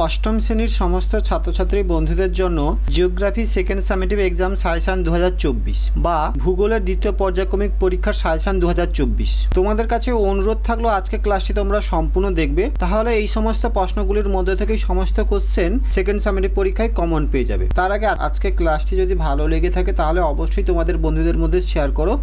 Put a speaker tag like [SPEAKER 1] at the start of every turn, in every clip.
[SPEAKER 1] অষ্টম শ্রেণির সমস্ত ছাত্রছাত্রী বন্ধুদের জন্য geography second summative exam suggestion দু বা ভূগোলের দ্বিতীয় পর্যায়ক্রমিক পরীক্ষার সাজেশন দু তোমাদের কাছে অনুরোধ থাকল, আজকে ক্লাসটি তোমরা সম্পূর্ণ দেখবে। তাহলে এই সমস্ত প্রশ্নগুলির মধ্যে থেকেই সমস্ত কোশ্চেন সেকেন্ড সামেটিভ পরীক্ষায় কমন পেয়ে যাবে। তার আগে আজকে ক্লাসটি যদি ভালো লেগে থাকে, তাহলে অবশ্যই তোমাদের বন্ধুদের মধ্যে শেয়ার করো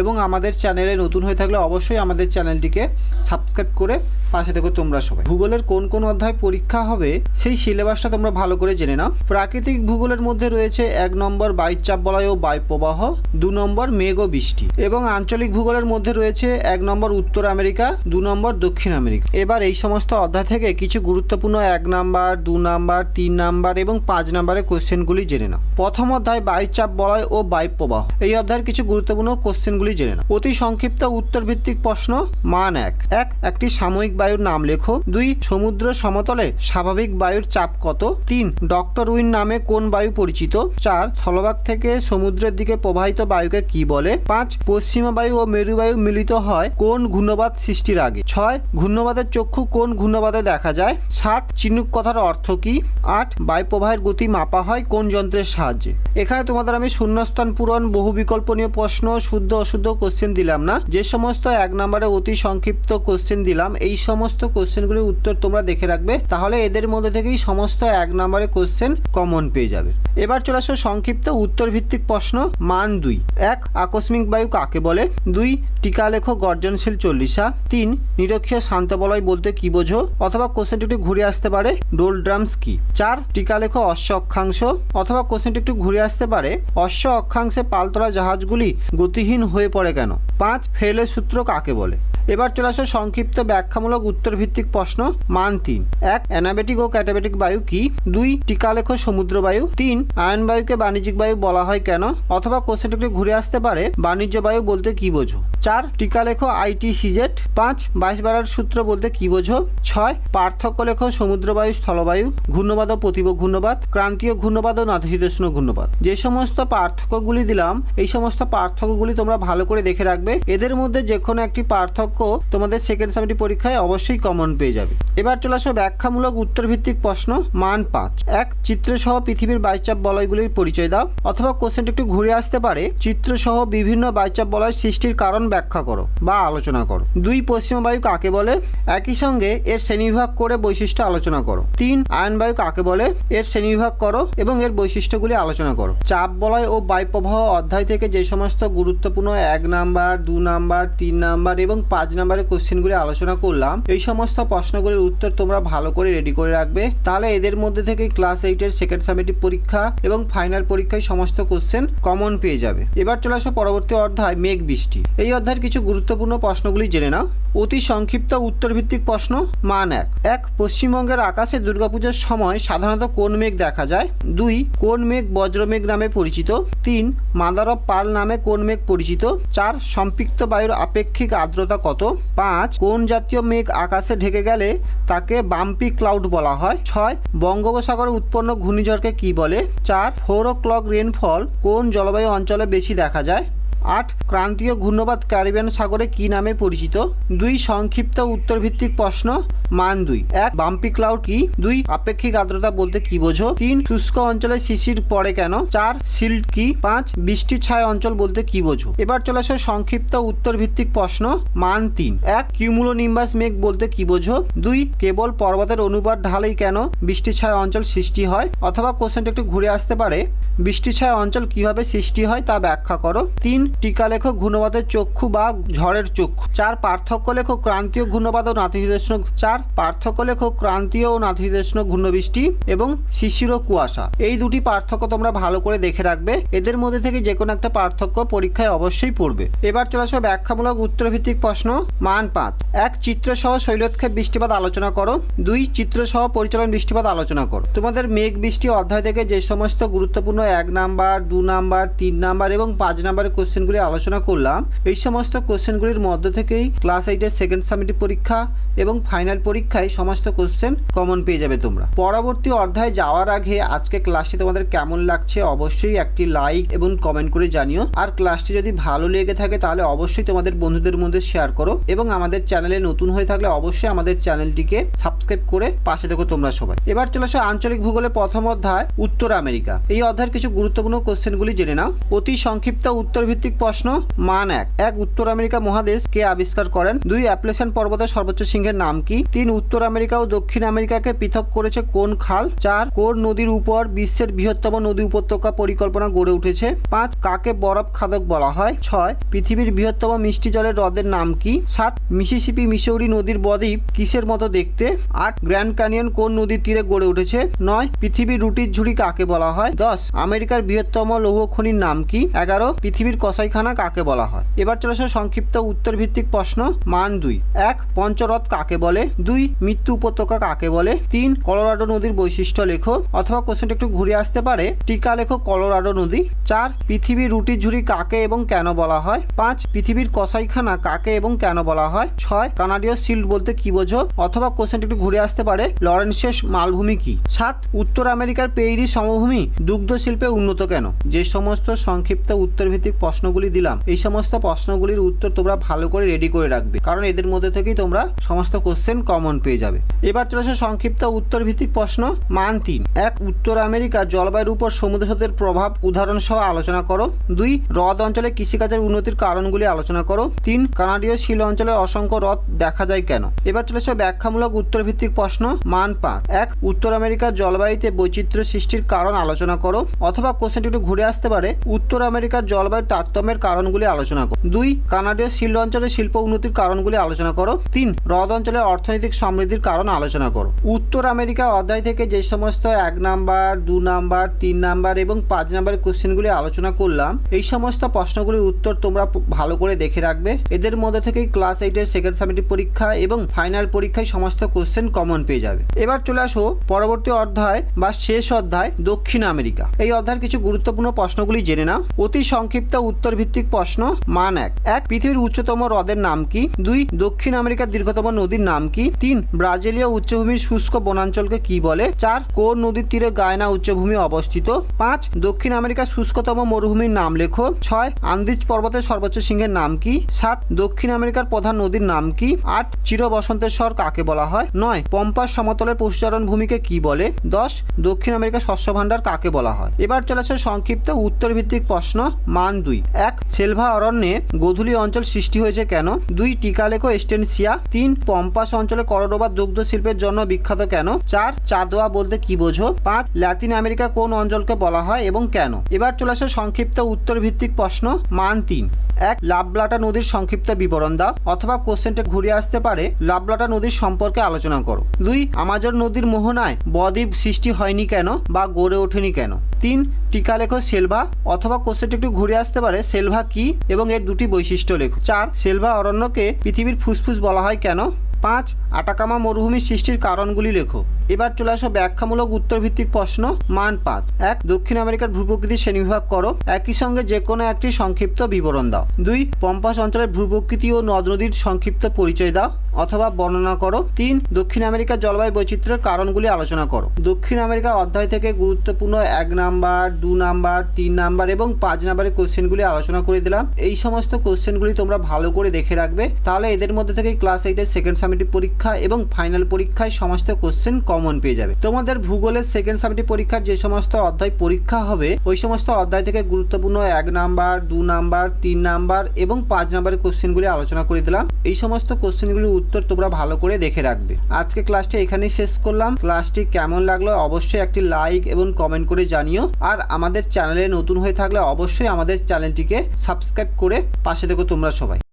[SPEAKER 1] এবং আমাদের চ্যানেলে নতুন হয়ে থাকলে অবশ্যই আমাদের চ্যানেলটিকে সাবস্ক্রাইব করে পাশে থেকো তোমরা সবাই। ভূগোলের কোন কোন অধ্যায় পরীক্ষা হবে সেই সিলেবাসটা তোমরা ভালো করে জেনে নাও। প্রাকৃতিক ভূগোলের মধ্যে রয়েছে এক নম্বর বায়ুচাপ বলয় ও বায়ুপ্রবাহ দু নম্বর মেঘ ও বৃষ্টি এবং আঞ্চলিক ভূগোলের মধ্যে রয়েছে এক নম্বর উত্তর আমেরিকা, দু নম্বর দক্ষিণ আমেরিকা। এবার এই সমস্ত অধ্যায় থেকে কিছু গুরুত্বপূর্ণ এক নাম্বার, দু নাম্বার, তিন নাম্বার এবং পাঁচ নাম্বারের কোশ্চেনগুলি জেনে নাও। প্রথম অধ্যায় বায়ুচাপ বলয় ও বায়ুপ্রবাহ এই অধ্যায়ের কিছু গুরুত্বপূর্ণ কোশ্চেনগুলি জেনে নাও। অতি সংক্ষিপ্ত উত্তর ভিত্তিক প্রশ্ন মান এক। এক, একটি সাময়িক বায়ুর নাম লেখো। দুই, সমুদ্র সমতলে স্বাভাবিক বায়ুর চাপ কত? তিন, ডক্টর উইন নামে কোন বায়ু পরিচিত? চার, স্থলভাগ থেকে সমুদ্রের দিকে প্রবাহিত বায়ুকে কি বলে? পাঁচ, পশ্চিমা বায়ু ও মেরুবায়ু মিলিত হয় কোন ঘূর্ণবাদ সৃষ্টির আগে? ছয়, ঘূর্ণবাদের চক্ষু কোন ঘূর্ণবাদে দেখা যায়? সাত, চিনুক কথার অর্থ কি? আট, বায়ু প্রবাহের গতি মাপা হয় কোন যন্ত্রের সাহায্যে? এখানে তোমাদের আমি শূন্যস্থান পূরণ, বহু বিকল্প নিয়ে প্রশ্ন, শুদ্ধ অশুদ্ধ কোশ্চেন দিলাম না। যে সমস্ত এক নম্বরে অতি সংক্ষিপ্ত কোশ্চেন দিলাম, এই সমস্ত কোশ্চেনগুলির উত্তর তোমরা দেখে রাখবে। তাহলে এদের মধ্যে থেকেই সমস্ত এক নম্বরে কোশ্চেন কমন পেয়ে যাবে। এবার চলে আসো সংক্ষিপ্ত উত্তর ভিত্তিক প্রশ্ন, মান দুই। এক, আকস্মিক বায়ু কাকে বলে? দুই টিকা লেখো গর্জনশীল চল্লিশা। তিন, নিরক্ষীয় শান্ত বলয় বলতে কি বোঝো? অথবা কোশ্চেনটি একটু ঘুরে আসতে পারে ডোল ড্রামস কি? চার টিকা লেখো অশ্ব অক্ষাংশ। অথবা কোশ্চেনটি একটু ঘুরে আসতে পারে, অশ্ব অক্ষাংশে পালতোলা জাহাজগুলি গতিহীন হয়ে পড়ে কেন? পাঁচ ফেলের সূত্র কাকে বলে? এবার চলে আসো সংক্ষিপ্ত ব্যাখ্যামূলক উত্তর ভিত্তিক প্রশ্ন, মান তিন। এক, অ্যানাবেটিক ও ক্যাটাবেটিক বায়ু কি? দুই, টিকালেখ সমুদ্র বায়ু। তিন, আয়ন বায়ুকে বাণিজ্যিক বায়ু বলা হয় কেন? অথবা কোশ্চেনটা একটু ঘুরে আসতে পারে, বাণিজ্য বায়ু বলতে কি বোঝো? চার, টিকালেখ আইটিসিজেড পাঁচ, বাইশ বারার সূত্র বলতে কি বোঝো? ছয় পার্থক্য লেখ সমুদ্র বায়ু স্থলবায়ু ঘূর্ণবাদ ও প্রতিব ঘূর্ণবাদ। ক্রান্তীয় ঘূর্ণবাদ ও নাতিশীতোষ্ণ ঘূর্ণবাদ। যে সমস্ত পার্থক্যগুলি দিলাম, এই সমস্ত পার্থক্যগুলি তোমরা ভালো করে দেখে রাখবে। এদের মধ্যে যে কোনো একটি পার্থক্য তোমাদের সেকেন্ড সামিটি পরীক্ষায় অবশ্যই কমন পেয়ে যাবে। এবার চলে আসো ব্যাখ্যামূলক উত্তর ভিত্তিক প্রশ্ন, মান পাঁচ। এক, চিত্রসহ পৃথিবীর বাইচাপ বলয়গুলির পরিচয় দাও, অথবা কোশ্চেনটি একটু ঘুরে আসতে পারে। চিত্রসহ বিভিন্ন বাইচাপ বলয় সৃষ্টির কারণ ব্যাখ্যা করো বা আলোচনা করো। দুই পশ্চিম বায়ু কাকে বলে? একই সঙ্গে এর শ্রেণীবিভাগ করে বৈশিষ্ট্য আলোচনা করো। তিন আয়ন বায়ু কাকে বলে? এর শ্রেণীবিভাগ করো এবং এর বৈশিষ্ট্যগুলি আলোচনা করো। চাপ বলয় ও বায়ু প্রবাহ অধ্যায় থেকে যে সমস্ত গুরুত্বপূর্ণ এক নাম্বার, দু নাম্বার, তিন নাম্বার এবং পাঁচ নাম্বারের কোশ্চেনগুলি আলোচনা করলাম, এই সমস্ত প্রশ্নগুলির উত্তর তোমরা ভালো করে রেডি করে রাখবে। তাহলে এদের মধ্যে থেকে ক্লাস এইটের সেকেন্ড সামেটিভ পরীক্ষা এবং ফাইনাল পরীক্ষায় সমস্ত কোশ্চেন কমন পেয়ে যাবে। এবার চলে আসো পরবর্তী অধ্যায়, মেঘ বৃষ্টি। এই অধ্যায়ের কিছু গুরুত্বপূর্ণ প্রশ্নগুলি জেনে নাও। অতি সংক্ষিপ্ত উত্তর ভিত্তিক প্রশ্ন, মান এক। এক, পশ্চিমবঙ্গের আকাশে দুর্গাপুজোর সময় সাধারণত কোন মেঘ দেখা যায়? দুই, কোন মেঘ বজ্রমেঘ নামে পরিচিত? তিন, মাদার অফ পাল নামে কোন মেঘ পরিচিত? চার, সম্পৃক্ত বায়ুর আপেক্ষিক আর্দ্রতা কত? পাঁচ, কোন জাতীয় মেঘ আকাশে ঢেকে গেলে তাকে বাম্পি ক্লাউড বলা হয়। ছয়, বঙ্গোপসাগরে উৎপন্ন ঘূর্ণিঝড়কে কি বলে? চার ফোর ও ক্লক রেনফল কোন জলবায়ু অঞ্চলে বেশি দেখা যায়? আট, ক্রান্তীয় ঘূর্ণবাদ ক্যারিবিয়ান সাগরে কি নামে পরিচিত? দুই, সংক্ষিপ্ত উত্তর ভিত্তিক প্রশ্ন, মান দুই। এক, বাম্পি ক্লাউড কি? দুই, আপেক্ষিক আর্দ্রতা বলতে কি বোঝো? তিন, শুষ্ক অঞ্চলে শিশির পড়ে কেন? চার সিল্ড কি? পাঁচ, বৃষ্টি ছায় অঞ্চল বলতে কি বোঝো? এবার চলে আসো সংক্ষিপ্ত উত্তর ভিত্তিক প্রশ্ন, মান তিন। এক কিউমুলো নিম্বাস মেঘ বলতে কি বোঝো? দুই, কেবল পর্বতের অনুপাত ঢালেই কেন বৃষ্টি ছায় অঞ্চল সৃষ্টি হয়? অথবা কোশ্চেনটা একটু ঘুরে আসতে পারে, বৃষ্টি ছায় অঞ্চল কীভাবে সৃষ্টি হয় তা ব্যাখ্যা করো। তিন টিকা লেখো ঘূর্ণবাদের চক্ষু বা ঝড়ের চক্ষু। চার পার্থক্য লেখো ক্রান্তীয় ঘূর্ণবাদ ও নাতিশীতোষ্ণ, চার পার্থক্য লেখো ক্রান্তীয় ও নাতিশীতোষ্ণ ঘূর্ণবৃষ্টি এবং শিশির ও কুয়াশা। এই দুটি পার্থক্য তোমরা ভালো করে দেখে রাখবে। এদের মধ্যে থেকে যে কোনো একটা পার্থক্য পরীক্ষায় অবশ্যই পড়বে। এবার চলে আসো ব্যাখ্যামূলক উত্তরভিত্তিক প্রশ্ন মান পাঁচ এক, চিত্রসহ শৈলোৎক্ষেপ বৃষ্টিপাত আলোচনা করো। দুই, চিত্রসহ পরিচালন বৃষ্টিপাত আলোচনা করো। তোমাদের মেঘ বৃষ্টি অধ্যায় থেকে যে সমস্ত গুরুত্বপূর্ণ এক নাম্বার, দু নাম্বার, তিন নাম্বার এবং পাঁচ নাম্বারের কোশ্চেন কোশ্চেনগুলি আলোচনা করলাম। এই সমস্ত কোশ্চেনগুলির মধ্য থেকেই ক্লাস এইটের সেকেন্ড সামিটিভ পরীক্ষা এবং ফাইনাল পরীক্ষায় সমস্ত কোশ্চেন কমন পেয়ে যাবে তোমরা। পরবর্তী অধ্যায় যাওয়ার আগে আজকে ক্লাসটি তোমাদের কেমন লাগছে অবশ্যই একটি লাইক এবং কমেন্ট করে জানিও। আর ক্লাসটি যদি ভালো লেগে থাকে তাহলে অবশ্যই তোমাদের বন্ধুদের মধ্যে শেয়ার করো এবং আমাদের চ্যানেলে নতুন হয়ে থাকলে অবশ্যই আমাদের চ্যানেলটিকে সাবস্ক্রাইব করে পাশে দেখো তোমরা সবাই। এবার চলে আসো আঞ্চলিক ভূগোলের প্রথম অধ্যায়, উত্তর আমেরিকা। এই অধ্যায়ের কিছু গুরুত্বপূর্ণ কোশ্চেনগুলি জেনে নাও। অতি সংক্ষিপ্ত উত্তর ভিত্তিক প্রশ্ন, মান এক। এক উত্তর আমেরিকা মহাদেশ কে আবিষ্কার করেন? দুই অ্যাপ্লেশন পর্বতের সর্বোচ্চ সিংহের নাম কি? তিন, উত্তর আমেরিকা ও দক্ষিণ আমেরিকাকে পৃথক করেছে কোন খাল? চার, কোন নদীর উপর বিশ্বের বৃহত্তম নদী উপত্যকা পরিকল্পনা গড়ে উঠেছে? পাঁচ, কাকে বরফ খাদক বলা হয়? ছয়, পৃথিবীর বৃহত্তম মিষ্টি জলের হ্রদের নাম কি? সাত, মিসিসিপি মিসৌরি নদীর বদ্বীপ কিসের মতো দেখতে? আট, গ্র্যান্ড ক্যানিয়ন কোন নদীর তীরে গড়ে উঠেছে? নয়, পৃথিবীর রুটির ঝুড়ি কাকে বলা হয়? দশ, আমেরিকার বৃহত্তম লৌহ খনির নাম কি? এগারো, পৃথিবীর কসাইখানা কাকে বলা হয়? এবার চলে আসো সংক্ষিপ্ত উত্তর ভিত্তিক প্রশ্ন, মান দুই। এক, পঞ্চরথ কাকে বলে? দুই, মৃত্যু উপত্যকা কাকে বলে? তিন, কলোরাডো নদীর বৈশিষ্ট্য লেখো, অথবা কোশ্চেনটা একটু ঘুরে আসতে পারে, টিকা লেখো কলোরাডো নদী। চার, পৃথিবীর রুটির ঝুড়ি কাকে এবং কেন বলা হয়? পাঁচ, পৃথিবীর কসাইখানা কাকে এবং কেন বলা হয়? ছয়, কানাডীয় শিল্ড বলতে কি বোঝো? অথবা কোশ্চেনটা একটু ঘুরে আসতে পারে লরেন্সেস মালভূমি কি? সাত, উত্তর আমেরিকার পেইরি সমভূমি দুগ্ধ শিল্পে উন্নত কেন? যে সমস্ত সংক্ষিপ্ত উত্তর ভিত্তিক প্রশ্নগুলি দিলাম। এই সমস্ত প্রশ্নগুলির উত্তর তোমরা ভালো করে রেডি করে রাখবে। কারণ এদের মধ্যে থেকেই তোমরা সমস্ত কোশ্চেন কমন পেয়ে যাবে। এবার চলেছে সংক্ষিপ্ত উত্তর ভিত্তিক প্রশ্ন, মান তিন। এক, উত্তর আমেরিকার জলবায়ুর উপর সমুদ্র স্রোতের প্রভাব উদাহরণ সহ আলোচনা করো। দুই, হ্রদ অঞ্চলে কৃষিকাজের উন্নতির কারণগুলি আলোচনা করো। তিন, কানাডীয় শিল অঞ্চলে অসংখ্য হ্রদ দেখা যায় কেন? এবার চলেছে ব্যাখ্যামূলক উত্তর ভিত্তিক প্রশ্ন, মান পাঁচ। এক, উত্তর আমেরিকার জলবায়ুতে বৈচিত্র্য সৃষ্টির কারণ আলোচনা করো। অথবা কোশ্চেনটি একটু ঘুরে আসতে পারে। উত্তর আমেরিকার জলবায়ুর তারতম্যের কারণগুলি আলোচনা করো। দুই, কানাডীয় শিল্ড অঞ্চলের শিল্প উন্নতির কারণগুলি আলোচনা করো। তিন, হ্রদ অঞ্চলে অর্থনৈতিক সমৃদ্ধির কারণ আলোচনা করো। উত্তর আমেরিকা অধ্যায় থেকে যে সমস্ত এক নাম্বার, দু নাম্বার, তিন নাম্বার এবং পাঁচ নাম্বারের কোশ্চেনগুলি আলোচনা করলাম, এই সমস্ত প্রশ্নগুলির উত্তর তোমরা ভালো করে দেখে রাখবে। এদের মধ্যে থেকেই ক্লাস এইটের সেকেন্ড সামিটিভ পরীক্ষা এবং ফাইনাল পরীক্ষায় সমস্ত কোশ্চেন কমন পেয়ে যাবে। এবার চলে আসো পরবর্তী অধ্যায় বা শেষ অধ্যায় দক্ষিণ আমেরিকা। এই অধ্যায়ের কিছু গুরুত্বপূর্ণ প্রশ্নগুলি জেনে নাও। অতি সংক্ষিপ্ত উত্তর ভিত্তিক প্রশ্ন মান এক। এক, পৃথিবীর উচ্চতম হ্রদের নাম কি? দুই, দক্ষিণ আমেরিকার দীর্ঘতম নদীর নাম কি? তিন, ব্রাজিলীয় উচ্চভূমির শুষ্ক বনাঞ্চলকে কি বলে? চার কোন নদীর তীরে গায়না উচ্চভূমি অবস্থিত? পাঁচ, দক্ষিণ আমেরিকার শুষ্কতম মরুভূমির নাম লেখো? ছয়, আন্দিজ পর্বতের সর্বোচ্চ সিংহের নাম কি? সাত, দক্ষিণ আমেরিকার প্রধান নদীর নাম কি? আট চির বসন্তের স্বর কাকে বলা হয়? নয়, পম্পাস সমতলের পশুচারণ ভূমিকে কি বলে? দশ, দক্ষিণ আমেরিকার শস্য ভাণ্ডার কাকে বলা হয়? এবার চলেছে সংক্ষিপ্ত উত্তর ভিত্তিক প্রশ্ন মান দুই। এক সেলভা অরণ্যে গোধূলি অঞ্চল সৃষ্টি হয়েছে কেন? দুই, টিকালেকো এস্টেনসিয়া। তিন, পম্পাস অঞ্চলে করডোবা দুগ্ধ শিল্পের জন্য বিখ্যাত কেন? চার, চাঁদোয়া বলতে কি বোঝো? পাঁচ, ল্যাতিন আমেরিকা কোন অঞ্চলকে বলা হয় এবং কেন? এবার চলে আসে সংক্ষিপ্ত উত্তর ভিত্তিক প্রশ্ন, মান তিন। এক লাভলাটা নদীর সংক্ষিপ্ত বিবরণ দাও, অথবা কোশ্চেনটা ঘুরে আসতে পারে লাভলাটা নদীর সম্পর্কে আলোচনা করো। দুই, আমাজন নদীর মোহনায় বদ্বীপ সৃষ্টি হয়নি কেন বা গড়ে ওঠেনি কেন? তিন টিকা লেখো সেলভা, অথবা কোশ্চেনটি একটু ঘুরে আসতে পারে, সেলভা কি এবং এর দুটি বৈশিষ্ট্য লেখো। চার, সেলভা অরণ্যকে পৃথিবীর ফুসফুস বলা হয় কেন? পাঁচ, আটাকামা মরুভূমির সৃষ্টির কারণগুলি লেখো। এবার চলে আসো ব্যাখ্যামূলক উত্তরভিত্তিক প্রশ্ন মান পাঁচ এক, দক্ষিণ আমেরিকার ভূপ্রকৃতি শ্রেণীবিভাগ করো। একই সঙ্গে যে কোনো একটি সংক্ষিপ্ত বিবরণ দাও। দুই, পম্পাস অঞ্চলের ভূপ্রকৃতি ও নদ নদীর সংক্ষিপ্ত পরিচয় দাও অথবা বর্ণনা করো। তিন, দক্ষিণ আমেরিকার জলবায়ু বৈচিত্র্যের কারণগুলি আলোচনা করো। দক্ষিণ আমেরিকা অধ্যায় থেকে গুরুত্বপূর্ণ এক নাম্বার, দু নাম্বার, তিন নাম্বার এবং পাঁচ নাম্বারের কোশ্চেনগুলি আলোচনা করে দিলাম। এই সমস্ত কোশ্চেনগুলি তোমরা ভালো করে দেখে রাখবে। তাহলে এদের মধ্যে থেকে ক্লাস এইটের সেকেন্ড সামিটিভ পরীক্ষা এবং ফাইনাল পরীক্ষায় সমস্ত কোশ্চেন কমন পেয়ে যাবে। তোমাদের ভূগোলের সেকেন্ড সামিটিভ পরীক্ষার যে সমস্ত অধ্যায় পরীক্ষা হবে, ওই সমস্ত অধ্যায় থেকে গুরুত্বপূর্ণ এক নাম্বার, দু নাম্বার, তিন নাম্বার এবং পাঁচ নাম্বারের কোশ্চেনগুলি আলোচনা করে দিলাম। এই সমস্ত কোশ্চেনগুলির উত্তর তোমরা ভালো করে দেখে রাখবে। আজকে ক্লাসটি এখানেই শেষ করলাম। ক্লাসটি কেমন লাগল অবশ্যই একটি লাইক এবং কমেন্ট করে জানিও। আর আমাদের চ্যানেলে নতুন হয়ে থাকলে অবশ্যই আমাদের চ্যানেলটিকে সাবস্ক্রাইব করে পাশে দেখো তোমরা সবাই।